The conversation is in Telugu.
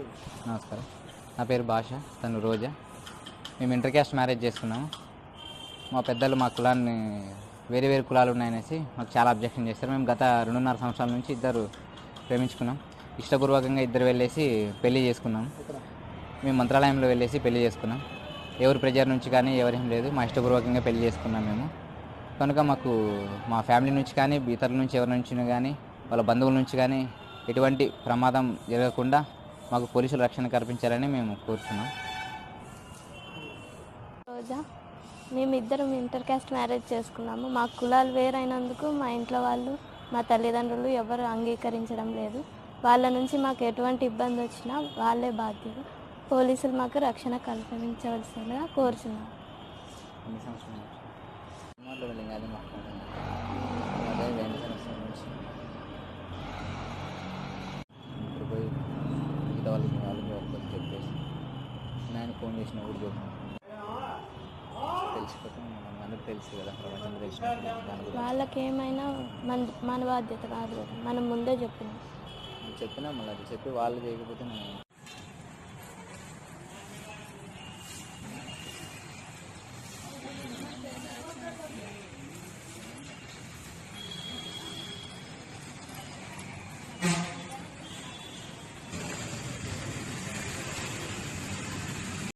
నమస్కారం. నా పేరు భాష తను రోజా. మేము ఇంటర్ క్యాస్ట్ మ్యారేజ్ చేసుకున్నాము. మా పెద్దలు మా కులాన్ని వేరే వేరే కులాలు ఉన్నాయనేసి మాకు చాలా అబ్జెక్షన్ చేస్తారు మేము గత రెండున్నర సంవత్సరాల నుంచి ఇద్దరు ప్రేమించుకున్నాం. ఇష్టపూర్వకంగా ఇద్దరు వెళ్ళేసి పెళ్ళి చేసుకున్నాం. మేము మంత్రాలయంలో వెళ్ళేసి పెళ్ళి చేసుకున్నాం. ఎవరి ప్రెజర్ నుంచి కానీ ఎవరేం లేదు. మా ఇష్టపూర్వకంగా పెళ్ళి చేసుకున్నాం మేము. కనుక మాకు మా ఫ్యామిలీ నుంచి కానీ ఇతరుల నుంచి ఎవరి నుంచి కానీ వాళ్ళ బంధువుల నుంచి కానీ ఎటువంటి ప్రమాదం జరగకుండా మాకు పోలీసులు రక్షణ కల్పించాలని మేము కోరుతున్నాం. రోజా మేమిద్దరం ఇంటర్ కాస్ట్ మ్యారేజ్ చేసుకున్నాము. మా కులాలు వేరైనందుకు మా ఇంట్లో వాళ్ళు మా తల్లిదండ్రులు ఎవరు అంగీకరించడం లేదు. వాళ్ళ నుంచి మాకు ఎటువంటి ఇబ్బంది వచ్చినా వాళ్ళే బాధ్యులు. పోలీసులు మాకు రక్షణ కల్పించవలసిందిగా కోరుచున్నాం. నేను ఫోన్ చెప్పాను తెలిసిపోతే అందరికి తెలుసు కదా ప్రపంచంలో తెలిసినప్పుడు దాని గురించి. వాళ్ళకి ఏమైనా మన మన బాధ్యత కాదు కదా మనం ముందే చెప్పినాం. చెప్పినా మళ్ళీ చెప్పి వాళ్ళు చేయకపోతే మనం